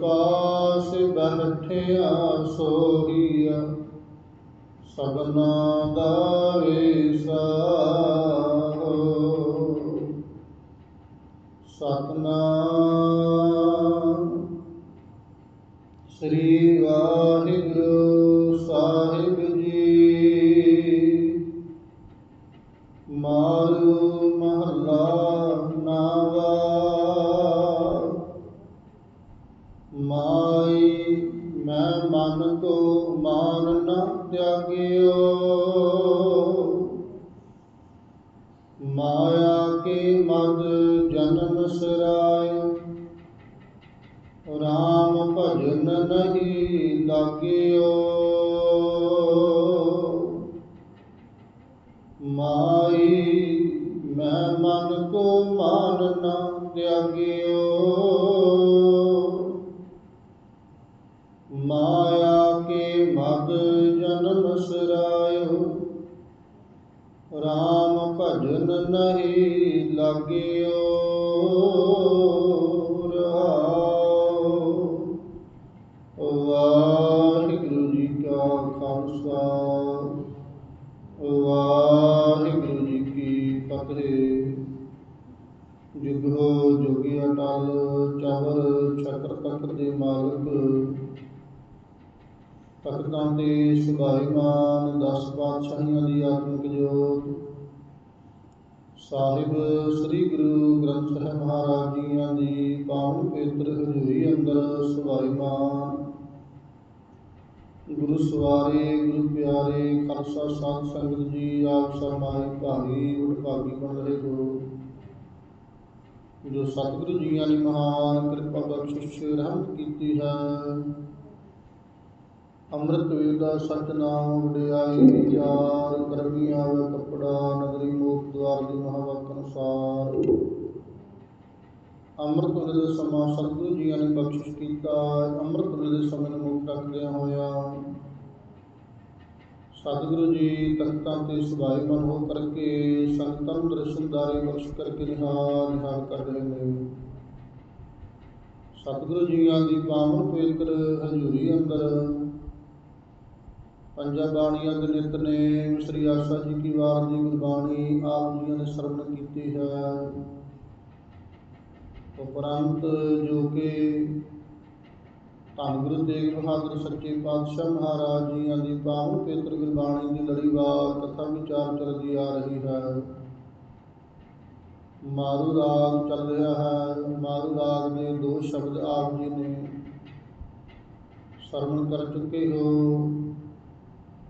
ਪਾਸ ਬੈਠਿਆ ਸੋਈਐ ਸਭਨਾ ਦਾ ਵਿਸਾਹੁ ਨਹੀਂ ਤਖਤਾਂ ਤੇ ਸੁਭਾਈਮਾਨ ਦਸ ਪਾਤਸ਼ਾਹੀਆਂ ਦੀ ਆਤਮਿਕ ਜੋਤ। ਸਾਹਿਬ ਸ੍ਰੀ ਗੁਰੂ ਗ੍ਰੰਥ ਸਾਹਿਬ ਮਹਾਰਾਜ ਜੀਆਂ ਦੀ ਪਾਵਨ ਪਵਿੱਤਰ ਹਜ਼ੂਰੀ ਅੰਦਰ ਸੁਭਾਈਮਾਨ ਗੁਰੂ ਸਵਾਰੇ, ਗੁਰੂ ਪਿਆਰੇ, ਖਾਲਸਾ, ਸਾਧ ਸੰਗਤ ਜੀ, ਆਪ ਸਰਮਾਈ ਭਾਗੀ ਵਡਭਾਗੀ ਬਣ ਰਹੇ ਹੋ। ਜੋ ਸਤਿਗੁਰੂ ਜੀਆਂ ਨੇ ਮਹਾਨ ਕਿਰਪਾ ਬਖਸ਼ਿਸ਼ ਰਹਿਮਤ ਕੀਤੀ ਹੈ ਅੰਮ੍ਰਿਤ ਵੇਲਾ ਸਤਨਾਮ ਵਡਿਆਈ ਵਿਚਾਰ ਕਰਮੀ ਆਵੇ ਕਪੜਾ, ਨਗਰੀ ਮੋਖ ਦਵਾਰ ਦੀ ਮਹਾਵਾਕ ਅਨੁਸਾਰ। ਅੰਮ੍ਰਿਤ ਵੇਲੇ ਦਾ ਸਮਾਂ ਸਤਿਗੁਰੂ ਜੀਆਂ ਨੇ ਬਖਸ਼ਿਸ਼ ਕੀਤਾ, ਅੰਮ੍ਰਿਤ ਵੇਲੇ ਸਮੇਂ ਨੂੰ ਮੁੱਖ ਰੱਖਦਿਆਂ ਹੋਇਆ ਸਤਿਗੁਰੂ ਜੀ ਤਖਤਾਂ ਤੇ ਸੁਭਾਈਮਾਨ ਹੋ ਕਰਕੇ ਸੰਗਤਾਂ ਨੂੰ ਦਰਸ਼ਨਦਾਰੀ ਬਖਸ਼ ਕਰਕੇ ਨਿਹਾਲ ਨਿਹਾਲ ਕਰ ਰਹੇ ਨੇ। ਸਤਿਗੁਰੂ ਜੀਆਂ ਦੀ ਪਾਵਨ ਪਵਿੱਤਰ ਹਜ਼ੂਰੀ ਅੰਦਰ ਪੰਜਾਂ ਬਾਣੀਆਂ ਦੇ ਨਿਤ ਨੇ ਸ੍ਰੀ ਆਸਾ ਜੀ ਕੀ ਵਾਰ ਦੀ ਗੁਰਬਾਣੀ ਆਪ ਜੀਆਂ ਨੇ ਸਰਵਣ ਕੀਤੀ ਹੈ। ਉਪਰੰਤ ਜੋ ਕਿ ਧੰਨ ਗੁਰੂ ਤੇਗ ਬਹਾਦਰ ਸੱਚੇ ਪਾਤਸ਼ਾਹ ਮਹਾਰਾਜ ਜੀਆਂ ਦੀ ਪਾਵਨ ਪਵਿੱਤਰ ਗੁਰਬਾਣੀ ਦੀ ਲੜੀਵਾਰ ਕਥਾ ਵਿਚਾਰ ਚੱਲਦੀ ਆ ਰਹੀ ਹੈ। ਮਾਰੂ ਰਾਗ ਚੱਲ ਰਿਹਾ ਹੈ, ਮਾਰੂ ਰਾਗ ਦੇ ਦੋ ਸ਼ਬਦ ਆਪ ਜੀ ਨੇ ਸਰਵਣ ਕਰ ਚੁੱਕੇ ਹੋ।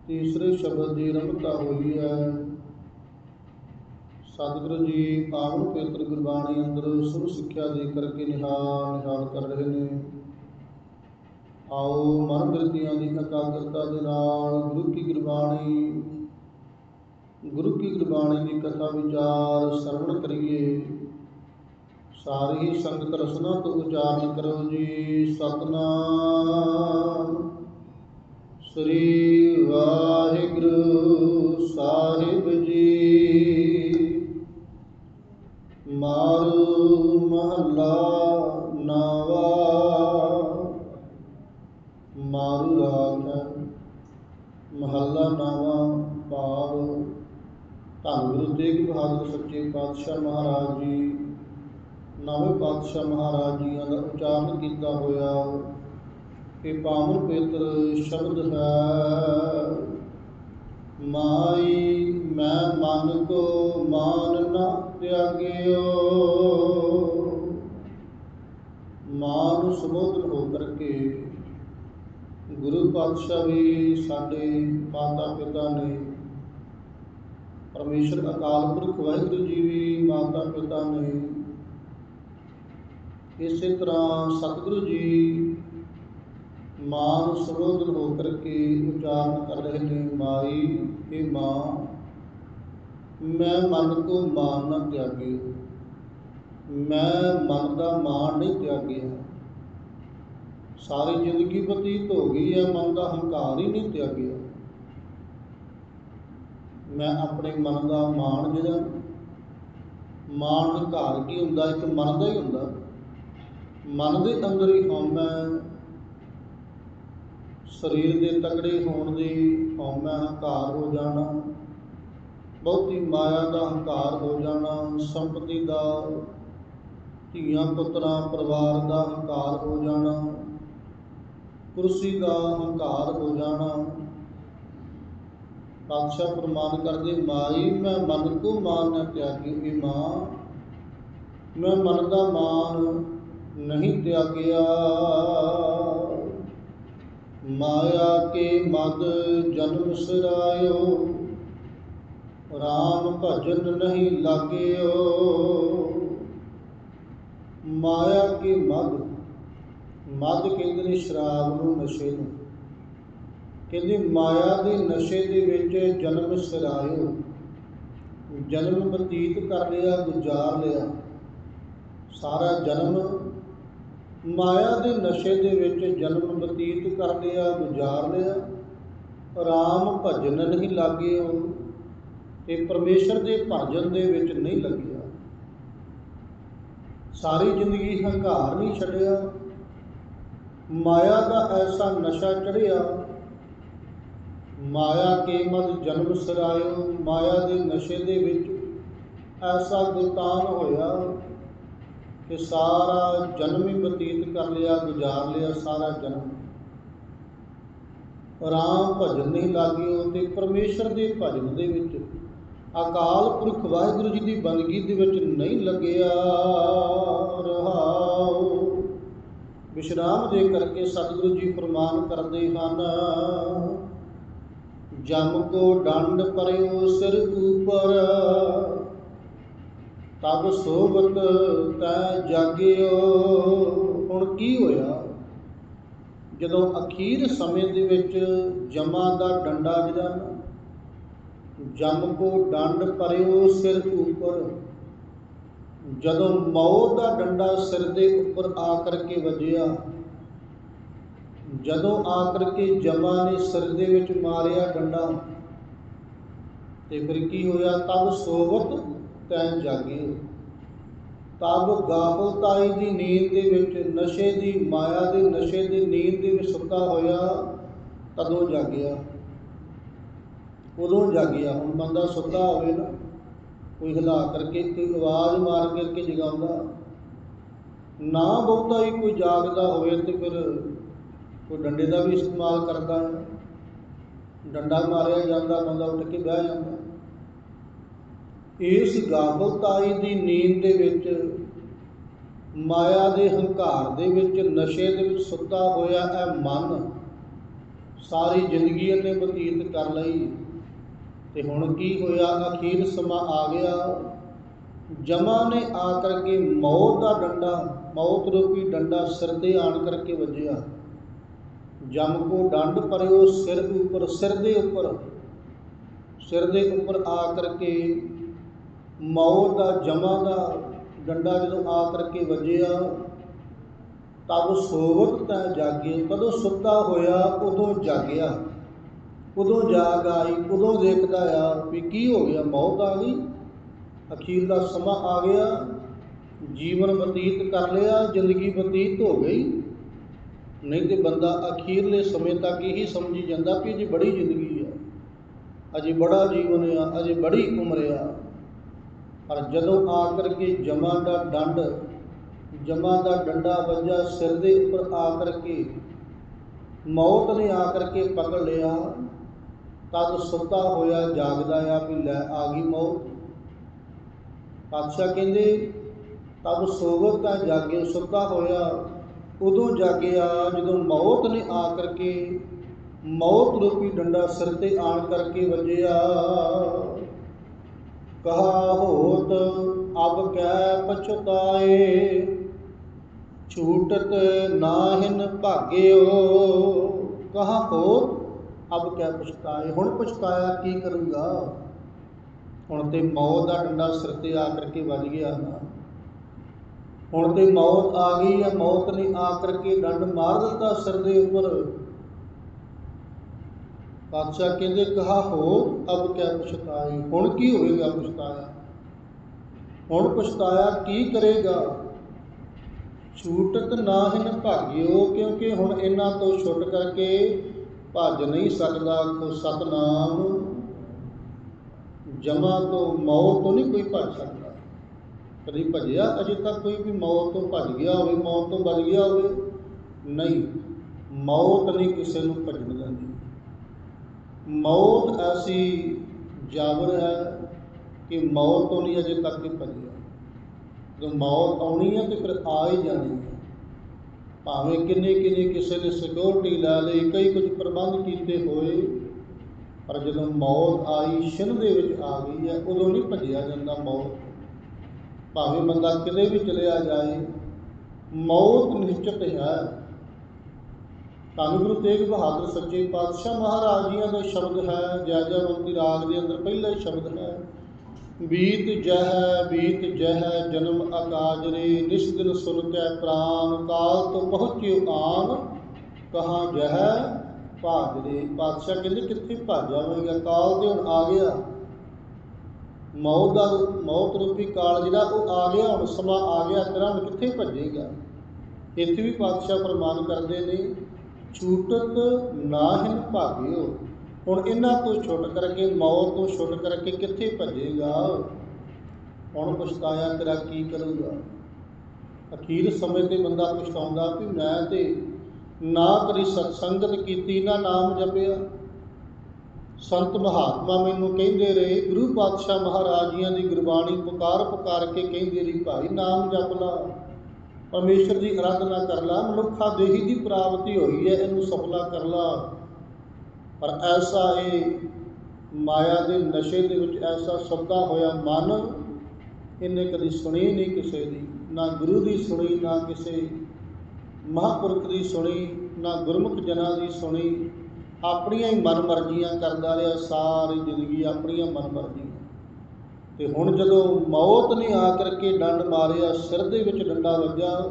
ਤੀਸਰੇ ਸ਼ਬਦ ਦੀ ਰਮਤਾ ਹੋਈ ਹੈ। ਸਤਿਗੁਰੂ ਜੀ ਪਾਵਨ ਪਵਿੱਤਰ ਗੁਰਬਾਣੀ ਅੰਦਰ ਸੁਰ ਸਿੱਖਿਆ ਦੇ ਕਰਕੇ ਨਿਹਾਲ ਨਿਹਾਲ ਕਰ ਰਹੇ ਨੇ। ਆਓ ਮਨ ਬਿਰਤੀਆਂ ਦੀ ਇਕਾਗਰਤਾ ਦੇ ਨਾਲ ਗੁਰੂ ਕੀ ਗੁਰਬਾਣੀ, ਗੁਰੂ ਕੀ ਗੁਰਬਾਣੀ ਦੀ ਕਥਾ ਵਿਚਾਰ ਸਰਵਣ ਕਰੀਏ। ਸਾਰੀ ਸੰਗਤ ਰਸਨਾ ਤੋਂ ਉਚਾਰਨ ਕਰੋ ਜੀ, ਸਤਨਾਮ। ਸ੍ਰੀ ਵਾਹਿਗੁਰੂ ਸਾਹਿਬ ਜੀ। ਮਾਰੂ ਮਹੱਲਾ ਨਾਵਾ। ਮਾਰੂ ਰਾਗ ਮਹੱਲਾ ਨਾਵਾ ਭਾਵ ਧੰਨ ਗੁਰੂ ਤੇਗ ਬਹਾਦਰ ਸੱਚੇ ਪਾਤਸ਼ਾਹ ਮਹਾਰਾਜ ਜੀ। ਨਵੇਂ ਪਾਤਸ਼ਾਹ ਮਹਾਰਾਜ ਜੀਆਂ ਦਾ ਉਚਾਰਨ ਕੀਤਾ ਹੋਇਆ। ਇਹ ਪਾਵਨ ਪਵਿੱਤਰ ਸ਼ਬਦ ਹੈ। ਮਾਈ, ਮੈਂ ਮਨ ਕੋ ਮਾਨ ਨਾ ਤਿਆਗਿਓ। ਮਾਂ ਨੂੰ ਸੰਬੋਧਨ ਹੋ ਕਰਕੇ ਗੁਰੂ ਪਾਤਸ਼ਾਹ ਵੀ ਸਾਡੇ ਮਾਤਾ ਪਿਤਾ ਨੇ ਪਰਮੇਸ਼ਰ, ਅਕਾਲ ਪੁਰਖ, ਵਾਹਿਗੁਰੂ ਜੀ ਵੀ ਮਾਤਾ ਪਿਤਾ ਨੇ ਇਸੇ ਤਰ੍ਹਾਂ ਸਤਿਗੁਰੂ ਜੀ ਮਾਂ ਨੂੰ ਹੋ ਕਰਕੇ ਉਚਾਰਨ ਕਰ ਰਹੇ ਨੇ, ਮਾਈ ਇਹ ਮਾਂ, ਮੈਂ ਮਨ ਕੋ ਮਾਨ ਨਾ ਤਿਆਗੀ। ਮੈਂ ਮਨ ਦਾ ਮਾਨ ਨਹੀਂ ਤਿਆਗਿਆ ਸਾਰੀ ਜ਼ਿੰਦਗੀ ਬਤੀਤ ਹੋ ਗਈ ਹੈ, ਮਨ ਦਾ ਹੰਕਾਰ ਹੀ ਨਹੀਂ ਤਿਆਗਿਆ ਮੈਂ ਆਪਣੇ ਮਨ ਦਾ ਮਾਣ ਜਿਹੜਾ, ਮਾਣ ਹੰਕਾਰ ਕੀ ਹੁੰਦਾ, ਇੱਕ ਮਨ ਦਾ ਹੀ ਹੁੰਦਾ। ਮਨ ਦੇ ਅੰਦਰ ਹੀ ਹਉਮੈ ਸਰੀਰ ਦੇ ਤਕੜੇ ਹੋਣ ਦੀ ਹਉਮੈ ਹੰਕਾਰ ਹੋ ਜਾਣਾ, ਬਹੁਤੀ ਮਾਇਆ ਦਾ ਹੰਕਾਰ ਹੋ ਜਾਣਾ, ਸੰਪਤੀ ਦਾ, ਧੀਆਂ ਪੁੱਤਰਾਂ, ਪਰਿਵਾਰ ਦਾ ਹੰਕਾਰ ਹੋ ਜਾਣਾ, ਕੁਰਸੀ ਦਾ ਹੰਕਾਰ ਹੋ ਜਾਣਾ। ਪਾਤਸ਼ਾਹ ਪ੍ਰਮਾਨ ਕਰਦੇ, ਮਾਈ, ਮੈਂ ਮਨ ਕੋ ਮਾਨ ਨਾ ਤਿਆਗੀ ਇਹ ਮਾਂ, ਮੈਂ ਮਨ ਦਾ ਮਾਨ ਨਹੀਂ ਤਿਆਗਿਆ। ਮਾਇਆ ਕੇ ਮਦ ਜਨਮ ਸਰਾਇਓ RAM ਭਜਨ ਨਹੀਂ ਲਾਗਿਓ। ਮਾਇਆ ਕੇ ਮਦ ਮਦ ਕਹਿੰਦੇ ਨੇ ਸ਼ਰਾਬ ਨੂੰ ਨਸ਼ੇ ਨੂੰ। ਕਹਿੰਦੇ ਮਾਇਆ ਦੇ ਨਸ਼ੇ ਦੇ ਵਿੱਚ ਜਨਮ ਸਰਾਇਓ। ਜਨਮ ਬਤੀਤ ਕਰ ਲਿਆ, ਗੁਜ਼ਾਰ ਲਿਆ। ਸਾਰਾ ਜਨਮ ਮਾਇਆ ਦੇ ਨਸ਼ੇ ਦੇ ਵਿੱਚ ਜਨਮ ਬਤੀਤ ਕਰ ਲਿਆ ਗੁਜ਼ਾਰ ਲਿਆ ਰਾਮ ਭਜਨ ਨਹੀਂ ਲਾਗੇ ਉਹ ਤੇ ਪਰਮੇਸ਼ਰ ਦੇ ਭਜਨ ਦੇ ਵਿੱਚ ਨਹੀਂ ਲੱਗਿਆ। ਸਾਰੀ ਜ਼ਿੰਦਗੀ ਹੰਕਾਰ ਨਹੀਂ ਛੱਡਿਆ। ਮਾਇਆ ਦਾ ਐਸਾ ਨਸ਼ਾ ਚੜਿਆ ਮਾਇਆ ਕੇ ਮਦ ਜਨਮ ਸਰਾਇਓ, ਮਾਇਆ ਦੇ ਨਸ਼ੇ ਦੇ ਵਿੱਚ ਐਸਾ ਗੁਲਤਾਨ ਹੋਇਆ। ਕਿ ਸਾਰਾ ਜਨਮ ਹੀ ਬਤੀਤ ਕਰ ਲਿਆ, ਗੁਜ਼ਾਰ ਲਿਆ ਸਾਰਾ ਜਨਮ। ਰਾਮ ਭਜਨ ਨਹੀਂ ਲਾਗਿਓ ਤੇ ਪਰਮੇਸ਼ਰ ਦੇ ਭਜਨ ਦੇ ਵਿੱਚ ਅਕਾਲ ਪੁਰਖ ਵਾਹਿਗੁਰੂ ਜੀ ਦੀ ਬੰਦਗੀ ਦੇ ਵਿੱਚ ਨਹੀਂ ਲੱਗਿਆ। ਰਹਾਉ। ਵਿਸ਼ਰਾਮ ਦੇ ਕਰਕੇ ਸਤਿਗੁਰੂ ਜੀ ਫਰਮਾਨ ਕਰਦੇ ਹਨ। ਜਮ ਕੋ ਡੰਡ ਪਰਿਓ ਸਿਰ ਉਪਰ। ਤਬ ਸੋਬਤ ਤੈ ਜਾਗਿਓ। ਹੁਣ ਕੀ ਹੋਇਆ? ਜਦੋਂ ਅਖੀਰ ਸਮੇਂ ਦੇ ਵਿੱਚ ਜਮਾ ਦਾ ਡੰਡਾ ਜਿਹੜਾ ਨਾ ਜਮ ਕੋ ਡੰਡ ਪਰਿਓ ਸਿਰ ਉੱਪਰ। ਜਦੋਂ ਮੌਤ ਦਾ ਡੰਡਾ ਸਿਰ ਦੇ ਉੱਪਰ ਆ ਕਰਕੇ ਵੱਜਿਆ, ਜਦੋਂ ਆ ਕਰਕੇ ਜਮਾ ਨੇ ਸਿਰ ਦੇ ਵਿੱਚ ਮਾਰਿਆ ਡੰਡਾ, ਤੇ ਫਿਰ ਕੀ ਹੋਇਆ? ਤਬ ਸੋਵਤ ਤੈ ਜਾਗੇ। ਤਬ ਗਾਫਲਤਾਈ ਦੀ ਨੀਂਦ ਦੇ ਵਿੱਚ, ਨਸ਼ੇ ਦੀ ਮਾਇਆ ਦੇ ਨਸ਼ੇ ਦੀ ਨੀਂਦ ਦੇ ਵਿੱਚ ਸੁੱਤਾ ਹੋਇਆ ਤਦੋਂ ਜਾਗਿਆ। ਉਦੋਂ ਜਾਗਿਆ। ਹੁਣ ਬੰਦਾ ਸੁੱਤਾ ਹੋਵੇ ਨਾ, ਕੋਈ ਹਿਲਾ ਕਰਕੇ ਕੋਈ ਆਵਾਜ਼ ਮਾਰ ਕਰਕੇ ਜਗਾਉਂਦਾ। ਨਾ ਬਹੁਤਾ ਹੀ ਕੋਈ ਜਾਗਦਾ ਹੋਵੇ ਤੇ ਫਿਰ ਕੋਈ ਡੰਡੇ ਦਾ ਵੀ ਇਸਤੇਮਾਲ ਕਰਦਾ। ਡੰਡਾ ਮਾਰਿਆ ਜਾਂਦਾ, ਬੰਦਾ ਉੱਠ ਕੇ ਬਹਿ ਜਾਂਦਾ। ਇਸ ਗਾਫਲਤਾਈ ਦੀ ਨੀਂਦ ਦੇ ਵਿੱਚ, ਮਾਇਆ ਦੇ ਹੰਕਾਰ ਦੇ ਵਿੱਚ, ਨਸ਼ੇ ਦੇ ਵਿੱਚ ਸੁੱਤਾ ਹੋਇਆ ਇਹ ਮਨ ਸਾਰੀ ਜ਼ਿੰਦਗੀ ਇਹਨੇ ਬਤੀਤ ਕਰ ਲਈ। ਤੇ ਹੁਣ ਕੀ ਹੋਇਆ? ਅਖੀਰ ਸਮਾਂ ਆ ਗਿਆ। ਜਮਾ ਨੇ ਆ ਕਰਕੇ ਮੌਤ ਦਾ ਡੰਡਾ, ਮੌਤ ਰੂਪੀ ਡੰਡਾ ਸਿਰ ਤੇ ਆਣ ਕਰਕੇ ਵੱਜਿਆ। ਜਮ ਕੋ ਡੰਡ ਪਰਿਓ ਸਿਰ ਉੱਪਰ, ਸਿਰ ਦੇ ਉੱਪਰ, ਸਿਰ ਦੇ ਉੱਪਰ ਆ ਕਰਕੇ ਮੌਤ ਦਾ ਜਮਾ ਦਾ ਡੰਡਾ ਜਦੋਂ ਆ ਕਰਕੇ ਵੱਜਿਆ, ਤਬ ਸੋਵਤ ਤਾਂ ਜਾਗੇ, ਕਦੋਂ ਸੁੱਤਾ ਹੋਇਆ, ਉਦੋਂ ਜਾਗਿਆ। ਉਦੋਂ ਜਾਗ ਆਈ, ਉਦੋਂ ਦੇਖਦਾ ਆ ਵੀ ਕੀ ਹੋ ਗਿਆ, ਮੌਤ ਆ ਗਈ। ਅਖੀਰ ਦਾ ਸਮਾਂ ਆ ਗਿਆ, ਜੀਵਨ ਬਤੀਤ ਕਰ ਲਿਆ, ਜ਼ਿੰਦਗੀ ਬਤੀਤ ਹੋ ਗਈ। ਨਹੀਂ ਤੇ ਬੰਦਾ ਅਖੀਰਲੇ ਸਮੇਂ ਤੱਕ ਇਹੀ ਸਮਝੀ ਜਾਂਦਾ ਕਿ ਜੀ ਬੜੀ ਜ਼ਿੰਦਗੀ ਆ, ਅਜੇ ਬੜਾ ਜੀਵਨ ਆ, ਅਜੇ ਬੜੀ ਉਮਰ ਆ। ਪਰ ਜਦੋਂ ਆ ਕਰਕੇ ਜਮਾਂ ਦਾ ਡੰਡ, ਜਮਾਂ ਦਾ ਡੰਡਾ ਵੱਜਾ ਸਿਰ ਦੇ ਉੱਪਰ ਆ ਕਰਕੇ, ਮੌਤ ਨੇ ਆ ਕਰਕੇ ਪਕੜ ਲਿਆ, ਤਦ ਸੁੱਤਾ ਹੋਇਆ ਜਾਗਦਾ ਆ ਵੀ ਲੈ ਆ ਗਈ ਮੌਤ। ਪਾਤਸ਼ਾਹ ਕਹਿੰਦੇ, ਤਦ ਸੋਵਤ ਤਾਂ ਜਾਗੇ, ਸੁੱਤਾ ਹੋਇਆ, ਉਦੋਂ ਜਾਗਿਆ ਜਦੋਂ ਮੌਤ ਨੇ ਆ ਕਰਕੇ, ਮੌਤ ਰੂਪੀ ਡੰਡਾ ਸਿਰ ਤੇ ਆਣ ਕਰਕੇ ਵੱਜਿਆ। ਕਹਾ ਹੋਤ, ਅਬ ਕਹਿ ਪਛਤਾਏ। ਛੂਟਤ ਨਾਹਿਨ ਭਾਗਿਓ, ਕਹਾ ਹੋਤ, ਅਬ ਕਹਿ ਪਛਤਾਏ। ਹੁਣ ਪਛਤਾਇਆ ਕੀ ਕਰੂੰਗਾ? ਹੁਣ ਤੇ ਮੌਤ ਦਾ ਡੰਡਾ ਸਿਰ ਤੇ ਆ ਕਰਕੇ ਵੱਜ ਗਿਆ ਨਾ। ਹੁਣ ਤੇ ਮੌਤ ਆ ਗਈ ਹੈ ਮੌਤ ਨੇ ਆ ਕਰਕੇ ਡੰਡ ਮਾਰ ਦਿੱਤਾ ਸਿਰ ਦੇ ਉੱਪਰ? ਪਾਤਸ਼ਾਹ ਕਹਿੰਦੇ, ਕਹਾ ਹੋ ਅਬ ਕਿਆ ਪਛਤਾਏ ਹੁਣ ਕੀ ਹੋਵੇਗਾ ਪਛਤਾਇਆ? ਹੁਣ ਪਛਤਾਇਆ ਕੀ ਕਰੇਗਾ? ਛੂਟਤ ਨਾਹਿਨ ਭਾਗਿਓ, ਕਿਉਂਕਿ ਹੁਣ ਇਹਨਾਂ ਤੋਂ ਛੁੱਟ ਕਰਕੇ ਭੱਜ ਨਹੀਂ ਸਕਦਾ। ਕੋ ਸਤਨਾਮ, ਜਮਾ ਤੋਂ ਮੌਤ ਤੋਂ ਨਹੀਂ ਕੋਈ ਭੱਜ ਸਕਦਾ। ਕਦੀ ਭੱਜਿਆ ਅਜੇ ਤੱਕ ਕੋਈ ਵੀ ਮੌਤ ਤੋਂ ਭੱਜ ਗਿਆ ਹੋਵੇ, ਮੌਤ ਤੋਂ ਬਚ ਗਿਆ ਹੋਵੇ? ਨਹੀਂ, ਮੌਤ ਨਹੀਂ ਕਿਸੇ ਨੂੰ ਭੱਜਣਾ। ਮੌਤ ਐਸੀ ਜਾਬਰ ਹੈ ਕਿ ਮੌਤ ਤੋਂ ਨਹੀਂ ਅਜੇ ਤੱਕ ਨਹੀਂ ਭੱਜਿਆ ਜਦੋਂ ਮੌਤ ਆਉਣੀ ਹੈ ਤੇ ਫਿਰ ਆ ਹੀ ਜਾਣੀ ਹੈ। ਭਾਵੇਂ ਕਿੰਨੇ ਕਿੰਨੇ ਕਿਸੇ ਨੇ ਸਿਕਿਉਰਿਟੀ ਲੈ ਲਈ, ਕਈ ਕੁਝ ਪ੍ਰਬੰਧ ਕੀਤੇ ਹੋਏ, ਪਰ ਜਦੋਂ ਮੌਤ ਆਈ ਛਿਨ ਦੇ ਵਿੱਚ ਆ ਗਈ ਹੈ, ਉਦੋਂ ਨਹੀਂ ਭੱਜਿਆ ਜਾਂਦਾ ਮੌਤ। ਭਾਵੇਂ ਬੰਦਾ ਕਿਤੇ ਵੀ ਚਲਿਆ ਜਾਏ, ਮੌਤ ਨਿਸ਼ਚਿਤ ਹੈ। ਧੰਨ ਗੁਰੂ ਤੇਗ ਬਹਾਦਰ ਸੱਚੇ ਪਾਤਸ਼ਾਹ ਮਹਾਰਾਜ ਜੀਆਂ ਦਾ ਸ਼ਬਦ ਹੈ, ਜੈ ਜੈਵੰਤੀ ਰਾਗ ਦੇ ਅੰਦਰ ਪਹਿਲਾ ਸ਼ਬਦ ਹੈ। ਬੀਤ ਜਹ ਬੀਤ ਜਹ, ਜਨਮ ਅਕਾਜਰੇ ਨਿਸ਼ਦਿਨ ਸੁਨ ਕੈ ਪ੍ਰਾਨ, ਕਾਲ ਤੋਂ ਪਹੁੰਚਿਓ ਆਨ, ਕਹਾ ਜਹ ਭਾਜਰੇ ਪਾਤਸ਼ਾਹ ਕਹਿੰਦੇ, ਕਿੱਥੇ ਭੱਜ ਜਾਵੇਂਗਾ ਕਾਲ ਤੇ ਹੁਣ ਆ ਗਿਆ। ਮੌਤ ਦਾ, ਮੌਤ ਰੂਪੀ ਕਾਲ ਜਿਹੜਾ ਉਹ ਆ ਗਿਆ, ਹੁਣ ਸਮਾਂ ਆ ਗਿਆ, ਤੇਰਾ ਹੁਣ ਕਿੱਥੇ ਭੱਜੇਗਾ? ਇੱਥੇ ਵੀ ਪਾਤਸ਼ਾਹ ਫਰਮਾਨ ਕਰਦੇ ਨੇ। ਛੂਟਤ ਨਾਹਿਨ ਭਾਗਿਓ। ਹੁਣ ਇਹਨਾਂ ਤੋਂ ਛੁੱਟ ਕਰਕੇ, ਮੌਤ ਤੋਂ ਛੁੱਟ ਕਰਕੇ ਕਿੱਥੇ ਭੱਜੇਗਾ? ਹੁਣ ਪਛਤਾਇਆ ਤੇਰਾ ਕੀ ਕਰੂਗਾ? ਅਖੀਰ ਸਮੇਂ ਤੇ ਬੰਦਾ ਪਛਤਾਉਂਦਾ ਵੀ ਮੈਂ ਤੇ ਨਾ ਕਰੀ ਸਤਸੰਗਤ ਕੀਤੀ, ਨਾ ਨਾਮ ਜਪਿਆ। ਸੰਤ ਮਹਾਤਮਾ ਮੈਨੂੰ ਕਹਿੰਦੇ ਰਹੇ, ਗੁਰੂ ਪਾਤਸ਼ਾਹ ਮਹਾਰਾਜ ਜੀਆਂ ਦੀ ਗੁਰਬਾਣੀ ਪੁਕਾਰ ਪੁਕਾਰ ਕੇ ਕਹਿੰਦੇ ਰਹੀ, ਭਾਈ, ਨਾਮ ਜਪ ਲਾ। ਪਰਮੇਸ਼ਰ ਦੀ ਅਰਾਧਨਾ ਕਰ ਲਾ, ਮਨੁੱਖਾ ਦੇਹੀ ਦੀ ਪ੍ਰਾਪਤੀ ਹੋਈ ਹੈ, ਇਹਨੂੰ ਸਫਲਾ ਕਰ ਲਾ। ਪਰ ਐਸਾ ਇਹ ਮਾਇਆ ਦੇ ਨਸ਼ੇ ਦੇ ਵਿੱਚ ਐਸਾ ਸੱਦਾ ਹੋਇਆ ਮਨ, ਇਹਨੇ ਕਦੀ ਸੁਣੀ ਨਹੀਂ ਕਿਸੇ ਦੀ, ਨਾ ਗੁਰੂ ਦੀ ਸੁਣੀ, ਨਾ ਕਿਸੇ ਮਹਾਂਪੁਰਖ ਦੀ ਸੁਣੀ, ਨਾ ਗੁਰਮੁਖ ਜਨਾਂ ਦੀ ਸੁਣੀ। ਆਪਣੀਆਂ ਹੀ ਮਨ ਮਰਜ਼ੀਆਂ ਕਰਦਾ ਰਿਹਾ ਸਾਰੀ ਜ਼ਿੰਦਗੀ, ਆਪਣੀਆਂ ਮਨ ਮਰਜ਼ੀਆਂ ਤੇ ਹੁਣ ਜਦੋਂ ਮੌਤ ਨੇ ਆ ਕਰਕੇ ਡੰਡ ਮਾਰਿਆ, ਸਿਰ ਦੇ ਵਿੱਚ ਡੰਡਾ ਵੱਜਾ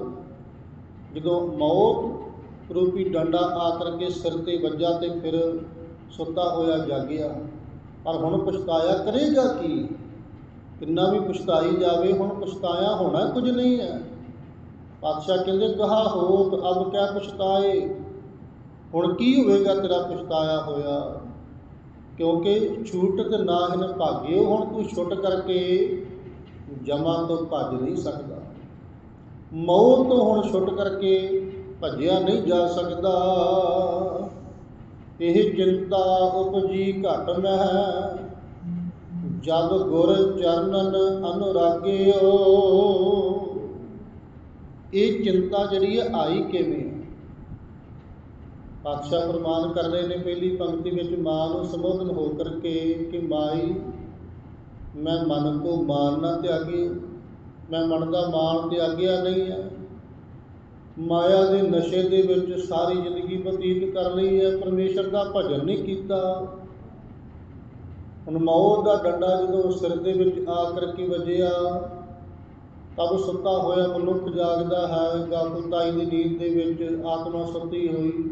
ਜਦੋਂ ਮੌਤ ਰੂਪੀ ਡੰਡਾ ਆ ਕਰਕੇ ਸਿਰ ਤੇ ਵੱਜਾ ਤੇ ਫਿਰ ਸੁੱਤਾ ਹੋਇਆ ਜਾਗਿਆ। ਪਰ ਹੁਣ ਪਛਤਾਇਆ ਕਰੇਗਾ ਕੀ? ਕਿੰਨਾ ਵੀ ਪਛਤਾਈ ਜਾਵੇ, ਹੁਣ ਪਛਤਾਇਆ ਹੋਣਾ ਕੁਝ ਨਹੀਂ ਹੈ। ਪਾਤਸ਼ਾਹ ਕਹਿੰਦੇ, ਕਹਾ ਹੋਤ, ਅਬ ਕਿਆ ਪਛਤਾਏ। ਹੁਣ ਕੀ ਹੋਵੇਗਾ ਤੇਰਾ ਪਛਤਾਇਆ ਹੋਇਆ? ਕਿਉਂਕਿ ਛੂਟਤ ਨਾਹਿਨ ਭਾਗਿਓ, ਹੁਣ ਤੂੰ ਛੁੱਟ ਕਰਕੇ ਜਮਾ ਤੋਂ ਭੱਜ ਨਹੀਂ ਸਕਦਾ। ਮੌਤ ਤੋਂ ਹੁਣ ਛੁੱਟ ਕਰਕੇ ਭੱਜਿਆ ਨਹੀਂ ਜਾ ਸਕਦਾ। ਇਹ ਚਿੰਤਾ ਉਪਜੀ ਘਟ ਮਹਿ ਜਦ ਗੁਰ ਚਰਨਨ ਅਨੁਰਾਗਿਓ। ਇਹ ਚਿੰਤਾ ਜਿਹੜੀ ਆਈ ਕਿਵੇਂ? ਪਾਤਸ਼ਾਹ ਫਰਮਾਨ ਕਰ ਰਹੇ ਨੇ, ਪਹਿਲੀ ਪੰਕਤੀ ਵਿੱਚ ਮਾਂ ਨੂੰ ਸੰਬੋਧਨ ਹੋ ਕਰਕੇ ਕਿ ਮਾਈ, ਮੈਂ ਮਨ ਕੋ ਮਾਨ ਨਾ ਤਿਆਗੀ, ਮੈਂ ਮਨ ਦਾ ਮਾਨ ਤਿਆਗਿਆ ਨਹੀਂ ਹੈ ਮਾਇਆ ਦੇ ਨਸ਼ੇ ਦੇ ਵਿੱਚ ਸਾਰੀ ਜ਼ਿੰਦਗੀ ਬਤੀਤ ਕਰ ਲਈ ਹੈ, ਪਰਮੇਸ਼ਰ ਦਾ ਭਜਨ ਨਹੀਂ ਕੀਤਾ। ਹੁਣ ਮੌਤ ਦਾ ਡੰਡਾ ਜਦੋਂ ਸਿਰ ਦੇ ਵਿੱਚ ਆ ਕਰਕੇ ਵੱਜਿਆ, ਤਬ ਸੁੱਤਾ ਹੋਇਆ ਮਨੁੱਖ ਜਾਗਦਾ ਹੈ ਗਾਫਲਤਾਈ ਦੀ ਨੀਂਦ ਦੇ ਵਿੱਚ ਆਤਮਾ ਸੁੱਤੀ ਹੋਈ।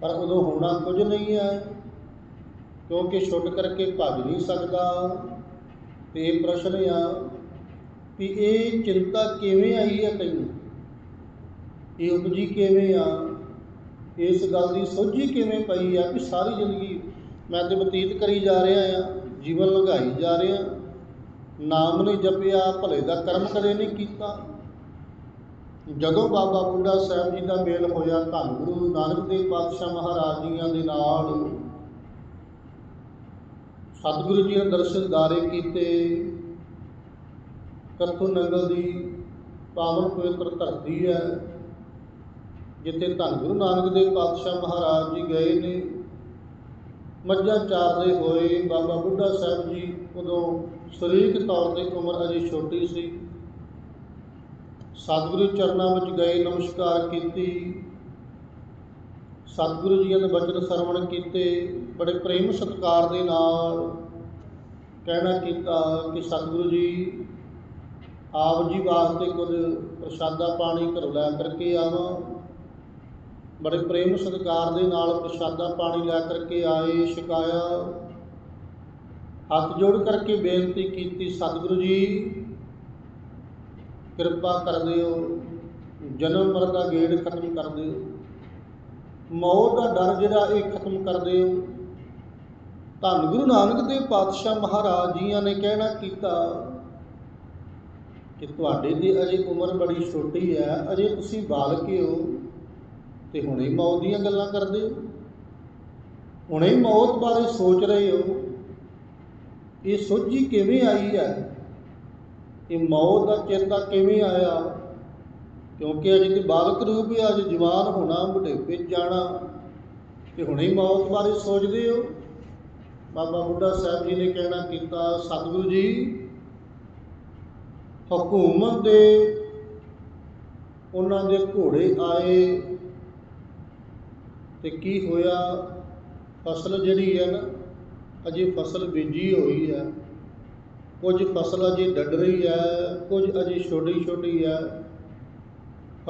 ਪਰ ਉਦੋਂ ਹੋਣਾ ਕੁਝ ਨਹੀਂ ਹੈ, ਕਿਉਂਕਿ ਛੁੱਟ ਕਰਕੇ ਭੱਜ ਨਹੀਂ ਸਕਦਾ। ਤੇ ਇਹ ਪ੍ਰਸ਼ਨ ਆ ਵੀ ਇਹ ਚਿੰਤਾ ਕਿਵੇਂ ਆਈ ਹੈ ਤੈਨੂੰ? ਇਹ ਉਪਜੀ ਕਿਵੇਂ ਆ? ਇਸ ਗੱਲ ਦੀ ਸੋਝੀ ਕਿਵੇਂ ਪਈ ਆ ਕਿ ਸਾਰੀ ਜ਼ਿੰਦਗੀ ਮੈਂ ਤੇ ਬਤੀਤ ਕਰੀ ਜਾ ਰਿਹਾ ਆ, ਜੀਵਨ ਲੰਘਾਈ ਜਾ ਰਿਹਾ। ਨਾਮ ਨਹੀਂ ਜਪਿਆ, ਭਲੇ ਦਾ ਕਰਮ ਕਦੇ ਨਹੀਂ ਕੀਤਾ। ਜਦੋਂ ਬਾਬਾ ਬੁੱਢਾ ਸਾਹਿਬ ਜੀ ਦਾ ਮੇਲ ਹੋਇਆ ਧੰਨ ਗੁਰੂ ਨਾਨਕ ਦੇਵ ਪਾਤਸ਼ਾਹ ਮਹਾਰਾਜ ਜੀਆਂ ਦੇ ਨਾਲ। ਸਤਿਗੁਰੂ ਜੀ ਨੇ ਦਰਸ਼ਨ ਦਾਰੇ ਕੀਤੇ। ਕਥੂ ਨੰਗਲ ਦੀ ਪਾਵਨ ਪਵਿੱਤਰ ਧਰਤੀ ਹੈ, ਜਿੱਥੇ ਧੰਨ ਗੁਰੂ ਨਾਨਕ ਦੇਵ ਪਾਤਸ਼ਾਹ ਮਹਾਰਾਜ ਜੀ ਗਏ ਨੇ। ਮੱਝਾਂ ਚਾਰਦੇ ਹੋਏ ਬਾਬਾ ਬੁੱਢਾ ਸਾਹਿਬ ਜੀ ਉਦੋਂ ਸਰੀਰਕ ਤੌਰ ਤੇ ਉਮਰ ਅਜੇ ਛੋਟੀ ਸੀ। ਸਤਿਗੁਰੂ ਚਰਨਾਂ ਵਿੱਚ ਗਏ, ਨਮਸਕਾਰ ਕੀਤੀ। ਸਤਿਗੁਰੂ ਜੀ ਦੇ ਬਚਨ ਸਰਵਣ ਕੀਤੇ, ਬੜੇ ਪ੍ਰੇਮ ਸਤਿਕਾਰ ਦੇ ਨਾਲ ਕਹਿਣਾ ਕੀਤਾ ਕਿ ਸਤਿਗੁਰੂ ਜੀ, ਆਪ ਜੀ ਵਾਸਤੇ ਕੁਝ ਪ੍ਰਸ਼ਾਦਾ ਪਾਣੀ ਘਰੋਂ ਲੈ ਕਰਕੇ ਆਵਾਂ। ਬੜੇ ਪ੍ਰੇਮ ਸਤਿਕਾਰ ਦੇ ਨਾਲ ਪ੍ਰਸ਼ਾਦਾ ਪਾਣੀ ਲੈ ਕਰਕੇ ਆਏ, ਛਕਾਇਆ। ਹੱਥ ਜੋੜ ਕਰਕੇ ਬੇਨਤੀ ਕੀਤੀ, ਸਤਿਗੁਰੂ ਜੀ ਕਿਰਪਾ ਕਰ ਦਿਓ, ਜਨਮ ਮਰਨ ਦਾ ਗੇੜ ਖਤਮ ਕਰ ਦਿਓ, ਮੌਤ ਦਾ ਡਰ ਜਿਹੜਾ ਇਹ ਖਤਮ ਕਰ ਦਿਓ। ਧੰਨ ਗੁਰੂ ਨਾਨਕ ਦੇਵ ਪਾਤਸ਼ਾਹ ਮਹਾਰਾਜ ਜੀਆਂ ਨੇ ਕਹਿਣਾ ਕੀਤਾ ਕਿ ਤੁਹਾਡੇ ਦੀ ਅਜੇ ਉਮਰ ਬੜੀ ਛੋਟੀ ਹੈ, ਅਜੇ ਤੁਸੀਂ ਬਾਲਕ ਹੋ, ਤੇ ਹੁਣੇ ਮੌਤ ਦੀਆਂ ਗੱਲਾਂ ਕਰਦੇ ਹੋ ਹੁਣੇ ਮੌਤ ਬਾਰੇ ਸੋਚ ਰਹੇ ਹੋ। ਇਹ ਸੋਝੀ ਕਿਵੇਂ ਆਈ ਹੈ? ਇਹ ਮੌਤ ਦਾ ਚੇਤਾ ਕਿਵੇਂ ਆਇਆ? ਕਿਉਂਕਿ ਅਜੇ ਤੇ ਬਾਲਕ ਰੂਪ ਹੈ ਅਜੇ ਜਵਾਨ ਹੋਣਾ, ਬੁਢੇਪੇ ਜਾਣਾ। ਤੇ ਹੁਣੇ ਮੌਤ ਬਾਰੇ ਸੋਚਦੇ ਹੋ? ਬਾਬਾ ਬੁੱਢਾ ਸਾਹਿਬ ਜੀ ਨੇ ਕਹਿਣਾ ਕੀਤਾ, ਸਤਿਗੁਰੂ ਜੀ, ਹਕੂਮਤ ਦੇ ਉਹਨਾਂ ਦੇ ਘੋੜੇ ਆਏ। ਤੇ ਕੀ ਹੋਇਆ? ਫਸਲ ਜਿਹੜੀ ਹੈ ਨਾ, ਅਜੇ ਫਸਲ ਬੀਜੀ ਹੋਈ ਹੈ। ਕੁਝ ਫਸਲ ਅਜੇ ਡੱਡਰੀ ਹੈ ਕੁਝ ਅਜੇ ਛੋਟੀ ਛੋਟੀ ਹੈ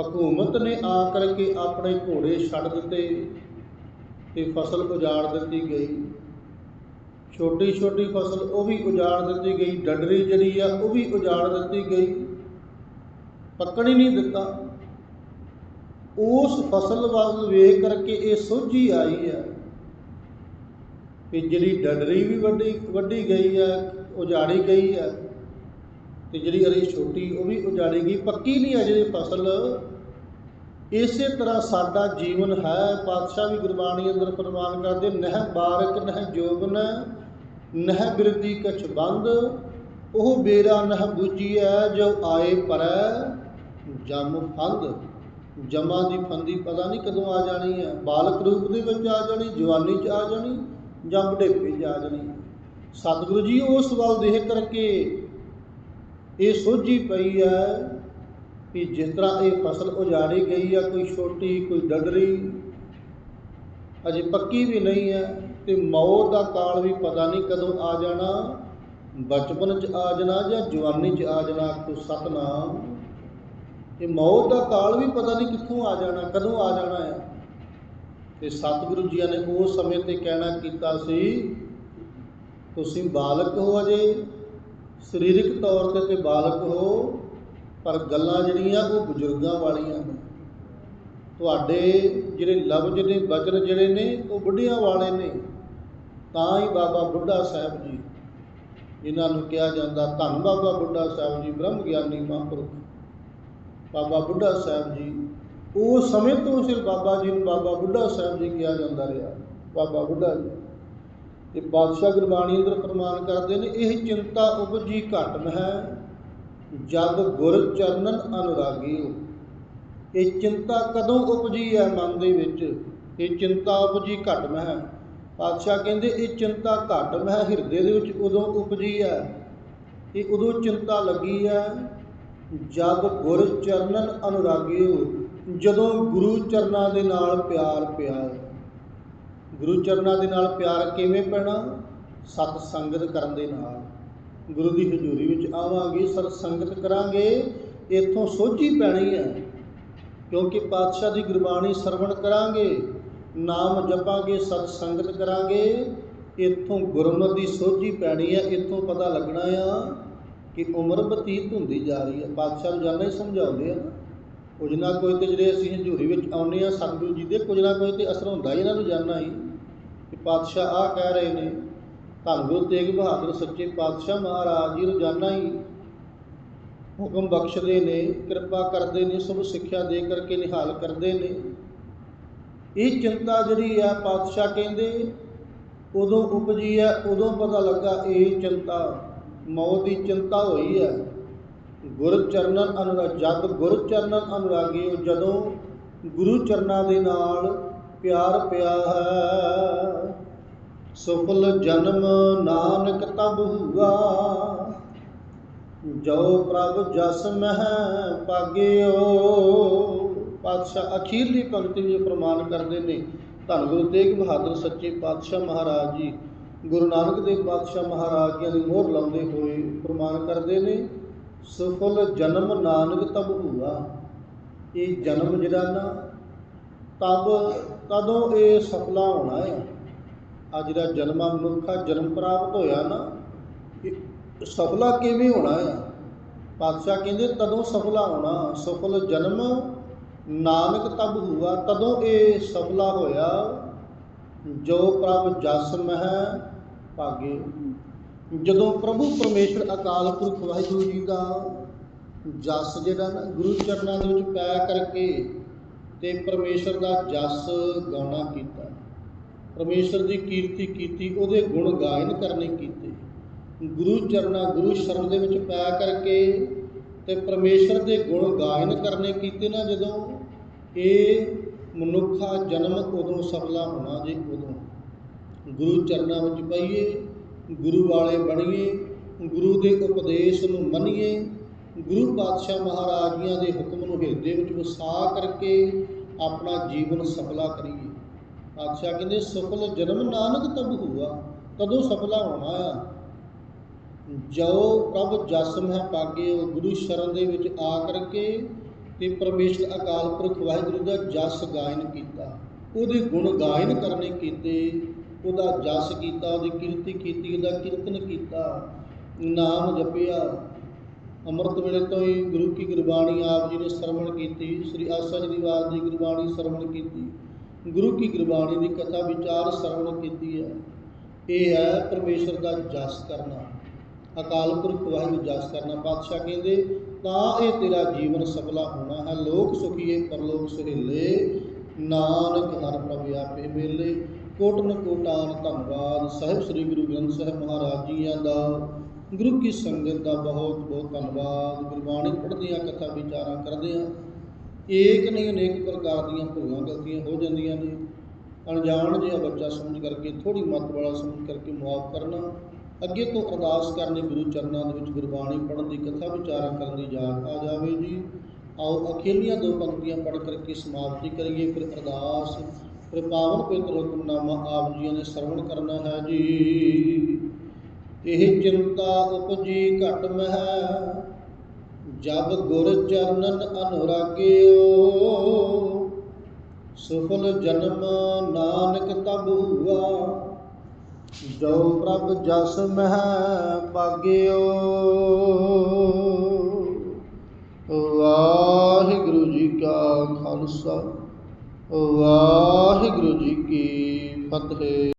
ਹਕੂਮਤ ਨੇ ਆ ਕਰਕੇ ਆਪਣੇ ਘੋੜੇ ਛੱਡ ਦਿੱਤੇ ਤੇ ਫਸਲ ਉਜਾੜ ਦਿੱਤੀ ਗਈ। ਛੋਟੀ ਛੋਟੀ ਫਸਲ ਉਹ ਵੀ ਉਜਾੜ ਦਿੱਤੀ ਗਈ, ਡੱਡਰੀ ਜਿਹੜੀ ਆ ਉਹ ਵੀ ਉਜਾੜ ਦਿੱਤੀ ਗਈ। ਪੱਕਣ ਹੀ ਨਹੀਂ ਦਿੱਤਾ। ਉਸ ਫਸਲ ਵੱਲ ਵੇਖ ਕਰਕੇ ਇਹ ਸੋਝੀ ਆਈ ਹੈ ਕਿ ਜਿਹੜੀ ਡੱਡਰੀ ਵੀ ਵੱਢੀ ਵੱਢੀ ਗਈ ਹੈ ਉਜਾੜੀ ਗਈ ਹੈ ਤੇ ਜਿਹੜੀ ਅਰੇ ਛੋਟੀ, ਉਹ ਵੀ ਉਜਾੜੀ ਗਈ, ਪੱਕੀ ਨਹੀਂ ਅਜੇ ਫਸਲ। ਇਸੇ ਤਰ੍ਹਾਂ ਸਾਡਾ ਜੀਵਨ ਹੈ, ਪਾਤਸ਼ਾਹ ਵੀ ਗੁਰਬਾਣੀ ਅੰਦਰ ਫਰਮਾਨ ਕਰਦੇ, ਨਹਿ ਬਾਰਕ, ਨਹਿ ਜੋਬਨ, ਨਹਿ ਬਿਰਦੀ ਕਛ ਬੰਦ, ਉਹ ਬੇਰਾ ਨਹਿ ਬੁਝੀਐ ਜੋ ਆਏ ਪਰੈ ਜਮ ਫੰਦ। ਜਮਾ ਦੀ ਫੰਦੀ ਪਤਾ ਨਹੀਂ ਕਦੋਂ ਆ ਜਾਣੀ ਹੈ ਬਾਲਕ ਰੂਪ ਦੇ ਵਿੱਚ ਆ ਜਾਣੀ, ਜਵਾਨੀ 'ਚ ਆ ਜਾਣੀ ਜਾਂ ਬੁਢੇਪੇ 'ਚ ਜਾਣੀ ਸਤਿਗੁਰੂ ਜੀ ਉਸ ਵੱਲ ਦੇਖ ਕਰਕੇ ਇਹ ਸੋਝੀ ਪਈ ਹੈ ਕਿ ਜਿਸ ਤਰ੍ਹਾਂ ਇਹ ਫਸਲ ਉਜਾੜੀ ਗਈ ਆ, ਕੋਈ ਛੋਟੀ, ਕੋਈ ਡੱਡਰੀ, ਅਜੇ ਪੱਕੀ ਵੀ ਨਹੀਂ ਹੈ ਤੇ ਮੌਤ ਦਾ ਕਾਲ ਵੀ ਪਤਾ ਨਹੀਂ ਕਦੋਂ ਆ ਜਾਣਾ, ਬਚਪਨ 'ਚ ਆ ਜਾਣਾ ਜਾਂ ਜਵਾਨੀ 'ਚ ਆ ਜਾਣਾ ਕੋ ਸਤਨਾਮ। ਇਹ ਮੌਤ ਦਾ ਕਾਲ ਵੀ ਪਤਾ ਨਹੀਂ ਕਿੱਥੋਂ ਆ ਜਾਣਾ, ਕਦੋਂ ਆ ਜਾਣਾ ਹੈ। ਤੇ ਸਤਿਗੁਰੂ ਜੀ ਨੇ ਉਸ ਸਮੇਂ ਤੇ ਕਹਿਣਾ ਕੀਤਾ ਸੀ, ਤੁਸੀਂ ਬਾਲਕ ਹੋ ਅਜੇ, ਸਰੀਰਕ ਤੌਰ ਤੇ ਤੇ ਬਾਲਕ ਹੋ, ਪਰ ਗੱਲਾਂ ਜਿਹੜੀਆਂ ਉਹ ਬਜ਼ੁਰਗਾਂ ਵਾਲੀਆਂ ਨੇ। ਤੁਹਾਡੇ ਜਿਹੜੇ ਲਫ਼ਜ਼ ਨੇ, ਬਚਨ ਜਿਹੜੇ ਨੇ, ਉਹ ਬੁੱਢਿਆਂ ਵਾਲੇ ਨੇ। ਤਾਂ ਹੀ ਬਾਬਾ ਬੁੱਢਾ ਸਾਹਿਬ ਜੀ ਇਹਨਾਂ ਨੂੰ ਕਿਹਾ ਜਾਂਦਾ, ਧੰਨ ਬਾਬਾ ਬੁੱਢਾ ਸਾਹਿਬ ਜੀ ਬ੍ਰਹਮ ਗਿਆਨੀ ਮਹਾਂਪੁਰਖ। ਬਾਬਾ ਬੁੱਢਾ ਸਾਹਿਬ ਜੀ ਉਸ ਸਮੇਂ ਤੋਂ ਸਿਰ ਬਾਬਾ ਜੀ ਨੂੰ ਬਾਬਾ ਬੁੱਢਾ ਸਾਹਿਬ ਜੀ ਕਿਹਾ ਜਾਂਦਾ ਰਿਹਾ, ਬਾਬਾ ਬੁੱਢਾ ਜੀ। ਤੇ ਪਾਤਸ਼ਾਹ ਗੁਰਬਾਣੀ ਅੰਦਰ ਫਰਮਾਨ ਕਰਦੇ ਨੇ, ਇਹ ਚਿੰਤਾ ਉਪਜੀ ਘਟ ਹੈ, ਜਦ ਗੁਰ ਚਰਨਨ ਅਨੁਰਾਗੀ ਇਹ ਚਿੰਤਾ ਕਦੋਂ ਉਪਜੀ ਹੈ ਮਨ ਦੇ ਵਿੱਚ? ਇਹ ਚਿੰਤਾ ਉਪਜੀ ਘਟ ਹੈ। ਪਾਤਸ਼ਾਹ ਕਹਿੰਦੇ, ਇਹ ਚਿੰਤਾ ਘਟ ਹੈ, ਹਿਰਦੇ ਦੇ ਵਿੱਚ ਉਦੋਂ ਉਪਜੀ ਹੈ। ਇਹ ਉਦੋਂ ਚਿੰਤਾ ਲੱਗੀ ਹੈ, ਜਦ ਗੁਰ ਚਰਨਨ ਅਨੁਰਾਗੀ ਜਦੋਂ ਗੁਰੂ ਚਰਨਾਂ ਦੇ ਨਾਲ ਪਿਆਰ ਪਿਆ ਹੈ, ਗੁਰੂ ਚਰਨਾਂ ਦੇ ਨਾਲ ਪਿਆਰ ਕਿਵੇਂ ਪੈਣਾ? ਸਤ ਸੰਗਤ ਕਰਨ ਦੇ ਨਾਲ। ਗੁਰੂ ਦੀ ਹਜ਼ੂਰੀ ਵਿੱਚ ਆਵਾਂਗੇ, ਸਤ ਸੰਗਤ ਕਰਾਂਗੇ, ਇੱਥੋਂ ਸੋਝੀ ਪੈਣੀ ਹੈ। ਕਿਉਂਕਿ ਪਾਤਸ਼ਾਹ ਦੀ ਗੁਰਬਾਣੀ ਸਰਵਣ ਕਰਾਂਗੇ, ਨਾਮ ਜਪਾਂਗੇ, ਸਤ ਸੰਗਤ ਕਰਾਂਗੇ, ਇੱਥੋਂ ਗੁਰਮਤਿ ਦੀ ਸੋਝੀ ਪੈਣੀ ਹੈ। ਇੱਥੋਂ ਪਤਾ ਲੱਗਣਾ ਆ ਕਿ ਉਮਰ ਬਤੀਤ ਹੁੰਦੀ ਜਾ ਰਹੀ ਹੈ। ਪਾਤਸ਼ਾਹ ਰੋਜ਼ਾਨਾ ਹੀ ਸਮਝਾਉਂਦੇ ਆ ਨਾ। ਕੁਝ ਨਾ ਕੁਝ ਤੇ ਜਿਹੜੇ ਅਸੀਂ ਹੰਝੂਰੀ ਵਿੱਚ ਆਉਂਦੇ ਆ ਸਤਿਗੁਰੂ ਜੀ ਦੇ ਕੁਝ ਨਾ ਕੁਝ ਤੇ ਅਸਰ ਹੁੰਦਾ ਹੀ ਇਹਨਾਂ ਨੂੰ ਜਾਨਣਾ ਹੀ। ਕਿ ਪਾਤਸ਼ਾਹ ਆਹ ਕਹਿ ਰਹੇ ਨੇ, ਧੰਨ ਗੁਰੂ ਤੇਗ ਬਹਾਦਰ, ਸੱਚੇ ਪਾਤਸ਼ਾਹ ਮਹਾਰਾਜ ਜੀ, ਰੋਜ਼ਾਨਾ ਹੀ ਹੁਕਮ ਬਖਸ਼ਦੇ ਨੇ, ਕਿਰਪਾ ਕਰਦੇ ਨੇ, ਸਭ ਸਿੱਖਿਆ ਦੇ ਕਰਕੇ ਨਿਹਾਲ ਕਰਦੇ ਨੇ। ਇਹ ਚਿੰਤਾ ਜਿਹੜੀ ਆ ਪਾਤਸ਼ਾਹ ਕਹਿੰਦੇ, ਉਦੋਂ ਉਪਜੀ ਹੈ ਉਦੋਂ ਪਤਾ ਲੱਗਾ ਇਹ ਚਿੰਤਾ, ਮੌਤ ਦੀ ਚਿੰਤਾ ਹੋਈ ਹੈ ਗੁਰ ਚਰਨਨ ਅਨੁਰਾਗ, ਜਦ ਗੁਰ ਚਰਨਨ ਅਨੁਰਾਗੀ, ਉਹ ਜਦੋਂ ਗੁਰੂ ਚਰਨਾਂ ਦੇ ਨਾਲ ਪਿਆਰ ਪਿਆ ਹੈ। ਸੁਫਲ ਜਨਮ ਨਾਨਕ ਤਬ ਹੁਆ। ਜੋ ਪ੍ਰਭ ਜਸ ਮਹਿ ਪਾਗਿਓ। ਪਾਤਸ਼ਾਹ ਅਖੀਰਲੀ ਪੰਕਤੀ ਵਿੱਚ ਪ੍ਰਮਾਣ ਕਰਦੇ ਨੇ, ਧੰਨ ਗੁਰੂ ਤੇਗ ਬਹਾਦਰ ਸੱਚੇ ਪਾਤਸ਼ਾਹ ਮਹਾਰਾਜ ਜੀ। ਗੁਰੂ ਨਾਨਕ ਦੇਵ ਪਾਤਸ਼ਾਹ ਮਹਾਰਾਜ ਜੀ ਦੀ ਮੋਹਰ ਲਾਉਂਦੇ ਹੋਏ ਪ੍ਰਮਾਣ ਕਰਦੇ ਨੇ। ਸਫਲ ਜਨਮ ਨਾਨਕ ਤਬ ਹੁਆ ਇਹ ਜਨਮ ਜਿਹੜਾ ਨਾ ਤਬ ਤਦੋਂ ਇਹ ਸਫਲਾ ਹੋਣਾ ਹੈ ਆ ਜਿਹੜਾ ਜਨਮਾ ਮਨੁੱਖਾ ਜਨਮ ਪ੍ਰਾਪਤ ਹੋਇਆ ਨਾ ਇਹ ਸਫਲਾ ਕਿਵੇਂ ਹੋਣਾ ਹੈ ਪਾਤਸ਼ਾਹ ਕਹਿੰਦੇ ਤਦੋਂ ਸਫਲਾ ਹੋਣਾ, ਸਫਲ ਜਨਮ ਨਾਨਕ ਤਬ ਹੁਆ ਤਦੋਂ ਇਹ ਸਫਲਾ ਹੋਇਆ। ਜੋ ਪ੍ਰਭ ਜਸ ਮਹਿ ਭਾਗੇ। ਜਦੋਂ ਪ੍ਰਭੂ ਪਰਮੇਸ਼ਰ ਅਕਾਲ ਪੁਰਖ ਵਾਹਿਗੁਰੂ ਜੀ ਦਾ ਜਸ ਜਿਹੜਾ ਨਾ, ਗੁਰੂ ਚਰਨਾਂ ਦੇ ਵਿੱਚ ਪੈ ਕਰਕੇ ਤੇ ਪਰਮੇਸ਼ਰ ਦਾ ਜਸ ਗਾਉਣਾ ਕੀਤਾ। ਪਰਮੇਸ਼ਰ ਦੀ ਕੀਰਤੀ ਕੀਤੀ, ਉਹਦੇ ਗੁਣ ਗਾਇਨ ਕਰਨੇ ਕੀਤੇ। ਗੁਰੂ ਚਰਨਾਂ, ਗੁਰੂ ਸ਼ਰਨ ਦੇ ਵਿੱਚ ਪੈ ਕਰਕੇ ਤੇ ਪਰਮੇਸ਼ਰ ਦੇ ਗੁਣ ਗਾਇਨ ਕਰਨੇ ਕੀਤੇ ਨਾ ਜਦੋਂ ਇਹ ਮਨੁੱਖਾ ਜਨਮ ਉਦੋਂ ਸਫਲਾ ਹੋਣਾ ਜੇ ਉਦੋਂ। ਗੁਰੂ ਚਰਨਾਂ ਵਿੱਚ ਪਈਏ ਗੁਰੂ ਵਾਲੇ ਬਣੀਏ, ਗੁਰੂ ਦੇ ਉਪਦੇਸ਼ ਨੂੰ ਮੰਨੀਏ, ਗੁਰੂ ਪਾਤਸ਼ਾਹ ਮਹਾਰਾਜੀਆਂ ਦੇ ਹੁਕਮ ਨੂੰ ਹਿਰਦੇ ਵਿੱਚ ਵਸਾ ਕਰਕੇ ਆਪਣਾ ਜੀਵਨ ਸਫਲਾ ਕਰੀਏ। ਪਾਤਸ਼ਾਹ ਕਹਿੰਦੇ, ਸਫਲ ਜਨਮ ਨਾਨਕ ਤਬ ਹੁਆ ਕਦੋਂ ਸਫਲਾ ਹੋਣਾ ਆ। ਜੋ ਪ੍ਰਭ, ਜਸ ਮਹਿ ਪਾਗੇ, ਉਹ ਗੁਰੂ ਸ਼ਰਨ ਦੇ ਵਿੱਚ ਆ ਕਰਕੇ ਤੇ ਪਰਮੇਸ਼ਰ ਅਕਾਲ ਪੁਰਖ ਵਾਹਿਗੁਰੂ ਦਾ ਜਸ ਗਾਇਨ ਕੀਤਾ। ਉਹਦੇ ਗੁਣ ਗਾਇਨ ਕਰਨੇ ਕੀਤੇ ਉਹਦਾ ਜਸ ਕੀਤਾ, ਉਹਦੀ ਕੀਰਤੀ ਕੀਤੀ, ਉਹਦਾ ਕੀਰਤਨ ਕੀਤਾ, ਨਾਮ ਜਪਿਆ। ਅੰਮ੍ਰਿਤ ਵੇਲੇ ਤੋਂ ਹੀ ਗੁਰੂ ਕੀ ਗੁਰਬਾਣੀ ਆਪ ਜੀ ਨੇ ਸਰਵਣ ਕੀਤੀ, ਸ੍ਰੀ ਆਸਾ ਜੀ ਦੀ ਵਾਰ ਦੀ ਗੁਰਬਾਣੀ ਸਰਵਣ ਕੀਤੀ। ਗੁਰੂ ਕੀ ਗੁਰਬਾਣੀ ਦੀ ਕਥਾ ਵਿਚਾਰ ਸਰਵਣ ਕੀਤੀ ਹੈ। ਇਹ ਹੈ ਪਰਮੇਸ਼ਰ ਦਾ ਜਸ ਕਰਨਾ। ਅਕਾਲ ਪੁਰਖ ਵਾਹਿਗੁਰੂ ਜਸ ਕਰਨਾ। ਪਾਤਸ਼ਾਹ ਕਹਿੰਦੇ, ਤਾਂ ਇਹ ਤੇਰਾ ਜੀਵਨ ਸਫਲਾ ਹੋਣਾ ਹੈ। ਲੋਕ ਸੁਖੀਏ, ਪਰਲੋਕ ਸੁਹੇਲੇ। ਨਾਨਕ ਹਰ ਪ੍ਰਭ ਆਪੇ ਮੇਲੇ। ਕੋਟਨ ਕੋਟਾਨ ਧੰਨਵਾਦ। ਸਾਹਿਬ ਸ੍ਰੀ ਗੁਰੂ ਗ੍ਰੰਥ ਸਾਹਿਬ ਮਹਾਰਾਜ ਜੀਆਂ ਦਾ, ਗੁਰੂ ਕੀ ਸੰਗਤ ਦਾ ਬਹੁਤ ਬਹੁਤ ਧੰਨਵਾਦ। ਗੁਰਬਾਣੀ ਪੜ੍ਹਦਿਆਂ, ਕਥਾ ਵਿਚਾਰਾਂ ਕਰਦਿਆਂ, ਏਕ ਨਹੀਂ ਅਨੇਕ ਪ੍ਰਕਾਰ ਦੀਆਂ ਭੁੱਲਾਂ ਗਲਤੀਆਂ ਹੋ ਜਾਂਦੀਆਂ ਨੇ। ਅਣਜਾਣ ਜਿਹਾ ਬੱਚਾ ਸਮਝ ਕਰਕੇ ਥੋੜੀ ਮੱਤ ਵਾਲਾ ਸਮਝ ਕਰਕੇ ਮੁਆਫ ਕਰਨਾ, ਅੱਗੇ ਤੋਂ ਅਰਦਾਸ ਕਰਨੀ ਗੁਰੂ ਚਰਨਾਂ ਦੇ ਵਿੱਚ ਗੁਰਬਾਣੀ ਪੜ੍ਹਨ ਦੀ, ਕਥਾ ਵਿਚਾਰਾਂ ਕਰਨ ਦੀ ਯਾਦ ਆ ਜਾਵੇ ਜੀ। ਆਓ ਅਖੀਰਲੀਆਂ ਦੋ ਪੰਕਤੀਆਂ ਪੜ੍ਹ ਕਰਕੇ ਸਮਾਪਤੀ ਕਰੀਏ, ਫਿਰ ਅਰਦਾਸ ਫਿਰ ਪਾਵਨ ਪਵਿੱਤਰ ਹੁਕਮਨਾਮਾ ਆਪ ਜੀਆਂ ਨੇ ਸਰਵਣ ਕਰਨਾ ਹੈ ਜੀ। ਇਹ ਚਿੰਤਾ ਉਪਜੀ ਘਟ ਮਹਿ, ਜਬ ਗੁਰ ਚਰਨਨ ਅਨੁਰਾਗਿਓ, ਸੁਫਲ ਜਨਮ ਨਾਨਕ ਤਬ ਹੁਆ ਜੋ ਪ੍ਰਭ ਜਸ ਮਹਿ ਪਾਗਿਓ। ਵਾਹਿਗੁਰੂ ਜੀ ਕਾ ਖਾਲਸਾ। ਵਾਹਿਗੁਰੂ ਜੀ ਕੀ ਫਤਿਹ।